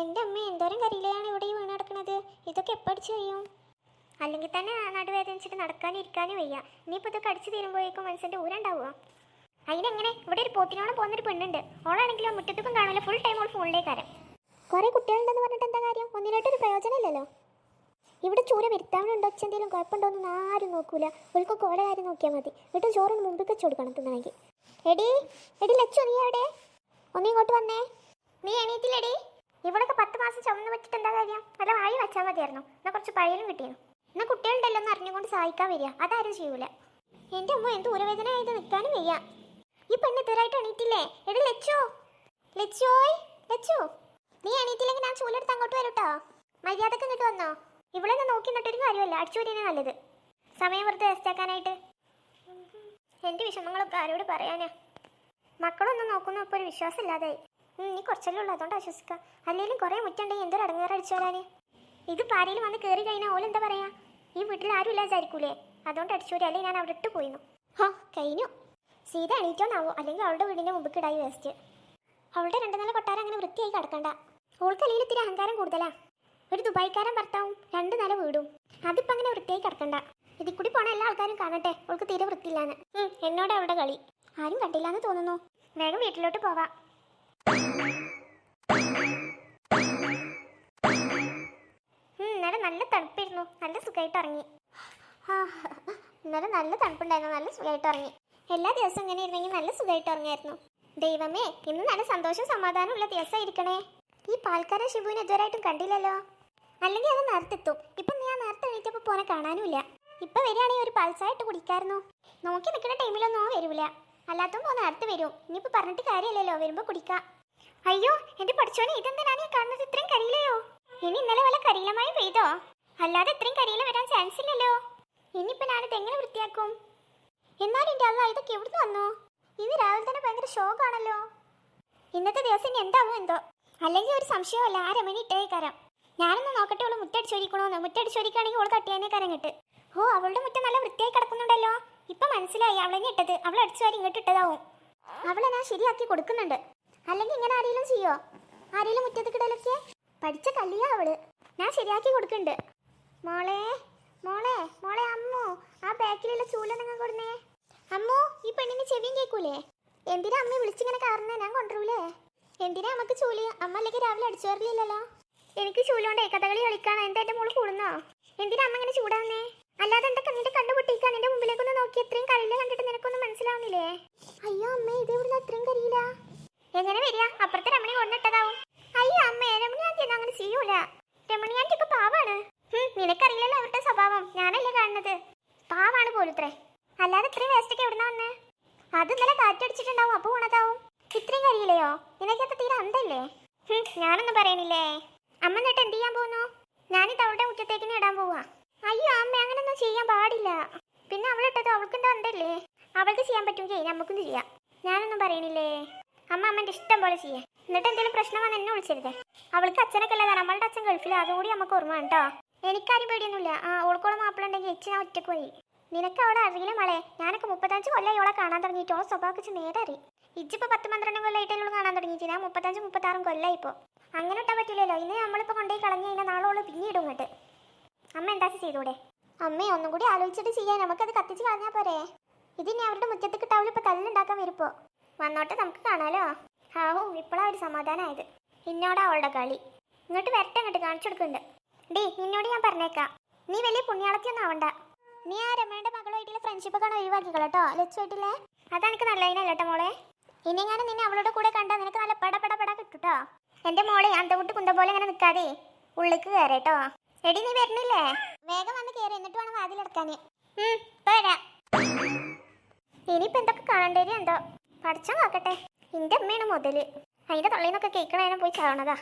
എന്റെ അമ്മ എന്തോരം കരിയിലാണ് ഇവിടെ ഈ വീണ് കിടക്കുന്നത് ഇതൊക്കെ എപ്പടിച്ച് കഴിയും? അല്ലെങ്കിൽ തന്നെ നടുവേദനിച്ചിട്ട് നടക്കാനും ഇരിക്കാനും വയ്യ. ഇനിയിപ്പോൾ ഇതൊക്കെ അടിച്ചു തീരുമ്പോഴേക്കും മനുഷ്യന്റെ ഊരുണ്ടാവുക അതിനെങ്ങനെ? ഇവിടെ ഒരു പോത്തിനോളം പോകുന്നൊരു പെണ്ണുണ്ട്. ഓളാണെങ്കിലോ മുറ്റത്തേക്കും കാണില്ല ഫുൾ ടൈം ഓൾ ഫോണിലേക്ക് വരാം കുറേ കുട്ടികളുണ്ടെന്ന് പറഞ്ഞിട്ട് എന്താ കാര്യം? ഒന്നിനായിട്ടൊരു പ്രയോജനമില്ലല്ലോ. ഇവിടെ ചൂര വരുത്താനുണ്ടോ? എന്തെങ്കിലും കുഴപ്പമുണ്ടോ എന്ന് ആരും നോക്കൂല. ഒരിക്കൽ ഓടെ കാര്യം നോക്കിയാൽ മതി. എന്നിട്ട് ചോറിന് മുമ്പിൽ വെച്ച് കൊടുക്കണം തിന്നണമെങ്കിൽ. എടി എടി ലച്ചു നീ എവിടെ? ഒന്നിങ്ങോട്ട് വന്നേ. നീ എണീറ്റില്ലടി. ഇവിടൊക്കെ പത്ത് മാസം ചുമന്ന് വെച്ചിട്ട് എന്താ കാര്യം? നല്ല വഴി വെച്ചാൽ മതിയായിരുന്നു. എന്നാൽ കുറച്ച് പഴയലും കിട്ടിയിരുന്നു. എന്നാൽ കുട്ടികളുണ്ടല്ലോ എന്ന് അറിഞ്ഞുകൊണ്ട് സഹായിക്കാൻ വരിക. അതാരും ചെയ്യൂല. എന്റെ അമ്മ എന്ത് ഉരവേദന ആയിട്ട് നിൽക്കാനും വയ്യ. ഈ പെണ്ണ് ഇതുവരായിട്ട് എണീറ്റില്ലേ? എടി ലച്ചോ. ലച്ചോയ് ലച്ചു. നീ എണീറ്റില്ലെങ്കിൽ ഞാൻ ചൂലെടുത്ത് അങ്ങോട്ട് വരട്ടോ? മര്യാദയ്ക്ക് ഇങ്ങോട്ട് വന്നോ? ഇവിടെ നിന്ന് നോക്കി നിന്നിട്ടൊരു കാര്യമല്ല. അടിച്ചുകൂടിയാണ് നല്ലത്. സമയം വെറുതെ വേസ്റ്റാക്കാനായിട്ട് എന്റെ വിഷമങ്ങളൊക്കെ ആരോട് പറയാനാ? മക്കളൊന്നും നോക്കുന്ന ഇപ്പോൾ ഒരു വിശ്വാസമില്ലാതായി. ഉം, നീ കുറച്ചല്ലേ ഉള്ളൂ. അതുകൊണ്ട് ആശ്വസിക്കുക അല്ലെങ്കിലും കുറേ മുറ്റുണ്ടെങ്കിൽ എന്തൊരു അടങ്ങേറ് അടിച്ചു വരാന്? ഇത് പാരയിൽ വന്ന് കയറി കഴിഞ്ഞാൽ ഓലെന്താ പറയാ? ഈ വീട്ടിൽ ആരും ഇല്ല വിചാരിക്കൂലേ അതുകൊണ്ട് അടിച്ചു വരും. അല്ലെങ്കിൽ ഞാൻ അവിടെ ഇട്ട് പോയിന്നു. ഹോ കഴിഞ്ഞു. സീത എണീറ്റോന്നാവോ? അല്ലെങ്കിൽ അവളുടെ വീടിന്റെ മുമ്പ് കിടായി വേസ്റ്റ്. അവളുടെ രണ്ട് നില കൊട്ടാരം അങ്ങനെ വൃത്തിയായി കിടക്കണ്ട. ഓൾക്ക് അല്ലെങ്കിൽ ഇത്തിരി അഹങ്കാരം കൂടുതലാ. ഒരു ദുബായിക്കാരൻ ഭർത്താവും രണ്ട് നില വീടും. അതിപ്പോ അങ്ങനെ വൃത്തിയായി കിടക്കണ്ട. ഇതിൽ കൂടി പോണ എല്ലാ ആൾക്കാരും കാണട്ടെ. അവൾക്ക് തീരെ വൃത്തിയില്ലാന്ന്. എന്നോട് അവളുടെ കളി. ആരും കണ്ടില്ലാന്ന് തോന്നുന്നു. വേഗം വീട്ടിലോട്ട് പോവാം. ഇന്നലെ നല്ല തണുപ്പായിരുന്നു. നല്ല സുഖമായിട്ട് ഇറങ്ങി ആ, ഇന്നലെ നല്ല തണുപ്പുണ്ടായിരുന്നു. നല്ല സുഖമായിട്ട് ഇറങ്ങി എല്ലാ ദിവസവും ഇങ്ങനെ ഇരുന്നെങ്കിൽ നല്ല സുഖമായിട്ട് ഇറങ്ങിയായിരുന്നു ദൈവമേ ഇന്ന് നല്ല സന്തോഷം സമാധാനമുള്ള ദിവസമായിരിക്കണേ. ഈ പാൽക്കാരൻ ശിവുവിനെ ഇതുവരായിട്ടും കണ്ടില്ലല്ലോ. അല്ലെങ്കിൽ അത് നേരത്തെത്തും. ഇപ്പം ആ നേരത്തെ എണീറ്റപ്പോൾ പോനെ കാണാനുമില്ല. ഇപ്പൊ വരികയാണെങ്കിൽ ഒരു പാൽസായിട്ട് കുടിക്കായിരുന്നു. നോക്കി നിൽക്കുന്ന ടൈമിലൊന്നും ആ വരൂല. അല്ലാത്തപ്പോൾ നേരത്തെ വരും. ഇനിയിപ്പോൾ പറഞ്ഞിട്ട് കാര്യമില്ലല്ലോ. വരുമ്പോ കുടിക്കാം. അയ്യോ എന്റെ പഠിച്ചോനെ ഇതെന്തിനാണ് ഈ കാണുന്നത്? ഇത്രയും കരിയിലയോ? ഇനി ഇന്നലെ വല്ല കരിയിലമായി പെയ്തോ? അല്ലാതെ ഇത്രയും കരിയില വരാൻ ചാൻസ് ഇല്ലല്ലോ. ഇനിയിപ്പോ ഞാനിത് എങ്ങനെ വൃത്തിയാക്കും? എന്നാലും എന്റെ അല്ല ഇതൊക്കെ എവിടുന്ന് വന്നു? ഇന്ന് രാവിലെ തന്നെ ഭയങ്കര ഷോക്കാണല്ലോ ഇന്നത്തെ ദിവസം ഇനി എന്താവും എന്തോ? അല്ലെങ്കിൽ ഒരു സംശയമല്ല ആ രമണി ഇട്ടേക്കാരം. ഞാനൊന്ന് നോക്കട്ടെ അവൾ മുറ്റടിച്ചൊരിക്കണോന്ന് മുറ്റടിച്ചൊരിക്കുകയാണെങ്കിൽ അവൾ തട്ടിയാനേ കരങ്ങിട്ട് ഓ അവളുടെ മുറ്റം നല്ല വൃത്തിയായി കിടക്കുന്നുണ്ടല്ലോ. ഇപ്പൊ മനസ്സിലായി അവളെന്നെ ഇട്ടത്. അവൾ അടിച്ചു വാരി ഇങ്ങോട്ട് ഇട്ടതാവും. അവളെ ഞാൻ ശരിയാക്കി കൊടുക്കുന്നുണ്ട്. അല്ലെങ്കിൽ ഇങ്ങനെ ആരെങ്കിലും ചെയ്യോ? ആരെങ്കിലും മുറ്റത്ത് കിടലൊക്കെ പഠിച്ച കല്ലിയാ അവൾ. ഞാൻ ശരിയാക്കി കൊടുക്കുന്നുണ്ട്. മോളെ മോളെ മോളെ അമ്മു ആ ബാക്കിലുള്ള ചൂല നിങ്ങൾ കൊടുന്നേ? അമ്മു ഈ പെണ്ണിന് ചെവിയും കേൾക്കൂലേ? എന്തിനാ അമ്മ വിളിച്ചിങ്ങനെ കാരണേ ഞാൻ കൊണ്ടുവരൂലേ? എന്തിനാ അമ്മയ്ക്ക് ചൂൽ? അമ്മ അല്ലെങ്കിൽ രാവിലെ അടിച്ചു വരില്ലല്ലോ എനിക്ക് ചൂലുകൊണ്ടേ കഥകളി കളിക്കാണോ എന്താ എന്റെ മോൾ കൂടുന്നോ? എന്തിനാ അമ്മ ഇങ്ങനെ ചൂടാവുന്നേ? ഇത്രയും കരിയില കണ്ടിട്ട് നിനക്കൊന്നും മനസ്സിലാവുന്നില്ലേ? അയ്യോ അമ്മേ ഇത് ഇവിടുന്ന് അത്രയും കരിയില്ല. എങ്ങനെ വരിക? അപ്പുറത്തെ രമണി കൊണ്ടിട്ടതാവും അയ്യോ അമ്മേ രമണി ആന്റി അങ്ങനെ ചെയ്യൂല. രമണി ആന്റി ഒക്കെ പാവാണ് നിനക്കറിയില്ലല്ലോ അവരുടെ സ്വഭാവം. ഞാനല്ലേ കാണുന്നത്. പാവാണ് പോലുത്രേ. അല്ലാതെ ഇത്രയും വേസ്റ്റ് ഒക്കെ എവിടുന്ന വന്നേ? അത് ഇന്നലെ കാറ്റടിച്ചിട്ടുണ്ടാവും അപ്പൊ ഉണതാവും. ഇത്രയും കരിയില്ലയോ? നിനക്കത്തെ തീരെ അന്തല്ലേ? ഞാനൊന്നും പറയണില്ലേ? അമ്മ എന്നിട്ട് എന്ത് ചെയ്യാൻ പോകുന്നു? ഞാനിത് അവളുടെ മുറ്റത്തേക്കിന് ഇടാൻ പോവാ. അയ്യോ അമ്മ അങ്ങനൊന്നും ചെയ്യാൻ പാടില്ല. പിന്നെ അവളിട്ടത് അവൾക്കെന്താ ഉണ്ടല്ലേ അവൾക്ക് ചെയ്യാൻ പറ്റുമെങ്കിൽ നമുക്കും ചെയ്യാം. ഞാനൊന്നും പറയണില്ലേ? അമ്മ അമ്മന്റെ ഇഷ്ടം പോലെ ചെയ്യാം. എന്നിട്ട് എന്തെങ്കിലും പ്രശ്നം വന്ന് എന്നെ വിളിച്ചരുത്. അവൾക്ക് അച്ഛനൊക്കെ അല്ലേ നമ്മളുടെ അച്ഛൻ ഗൾഫിൽ അതുകൂടി നമുക്ക് ഓർമ്മ കേട്ടോ എനിക്കാരും പേടിയൊന്നുമില്ല. ആ ഓൾക്കോളം മാപ്പിള ഉണ്ടെങ്കിൽ എച്ച് ഞാൻ ഒറ്റയ്ക്ക് പോയി. നിനക്ക് അവിടെ അറിയില്ല മളെ. ഞാനൊക്കെ മുപ്പത്തഞ്ച് കൊല്ലം ഇവളെ കാണാൻ തുടങ്ങിയിട്ട്. ഓളെ സ്വഭാവം നേരെ അറിയും ഇജ്ജിപ്പോൾ പത്ത് പന്ത്രണ്ട് കൊല്ലമായിട്ട് എന്നോട് കാണാൻ തുടങ്ങിയിട്ട്. ഞാൻ മുപ്പത്തഞ്ച് മുപ്പത്താറും കൊല്ലമായി ഇപ്പോൾ അങ്ങനെ ഇട്ടാൽ പറ്റില്ലല്ലോ. ഇന്ന് നമ്മളിപ്പോൾ കൊണ്ടുപോയി കളഞ്ഞു കഴിഞ്ഞാൽ നാളെ ഓൾ പിന്നീടും ഇങ്ങോട്ട്. അമ്മ എന്താ ചെയ്തൂടെ? അമ്മേ ഒന്നും കൂടി ആലോചിച്ചിട്ട് ചെയ്യാൻ നമുക്കത് കത്തിച്ച് കളഞ്ഞാൽ പോരെ. ഇതിനി അവരുടെ മുറ്റത്ത് കിട്ടാവില്ല ഇപ്പൊ തല്ലുണ്ടാക്കാൻ വരുപ്പോ വന്നോട്ടെ നമുക്ക് കാണാലോ? ഹാവൂ ഇപ്പളാ ഒരു സമാധാനമായത് ഇന്നോടാ അവളുടെ കളി. ഇങ്ങോട്ട് വരട്ടെ ഇങ്ങോട്ട് കാണിച്ചു കൊടുക്കുന്നുണ്ട്. ഡേ നിന്നോട് ഞാൻ പറഞ്ഞേക്കാം. നീ വലിയ പുണ്യാളത്തിയൊന്നും ആവണ്ട. നീ ആ രമയുടെ മകളുമായിട്ടുള്ള ഫ്രണ്ട്ഷിപ്പ് ഒക്കെ ഒഴിവാക്കിക്കളോ കേട്ടോ. ലച്ചുമായിട്ടില്ലേ അതെനിക്ക് നല്ല കേട്ടോ മോളെ? ഇനിയെങ്ങാനും നിന്നെ അവളുടെ കൂടെ കണ്ടാൽ നിനക്ക് നല്ല പട പട പട കിട്ടുട്ടോ എന്റെ മോളെ അന്തകുട്ടി കുന്തം പോലെ ഇങ്ങനെ നിൽക്കാതെ ഉള്ളിക്ക് കയറേട്ടോ എടി നീ വരുന്നില്ലേ വേഗം വന്ന് കയറി എന്നിട്ട് വേണം വാതിലെടുക്കാൻ വരാം. ഇനിയിപ്പോ എന്തൊക്കെ കാണണ്ടേരി എന്തോ? പഠിച്ചാൽ നോക്കട്ടെ. എന്റെ അമ്മയാണ് മുതൽ. അതിന്റെ തള്ളിന്നൊക്കെ കേൾക്കണേനെ പോയി ചാവണതാ.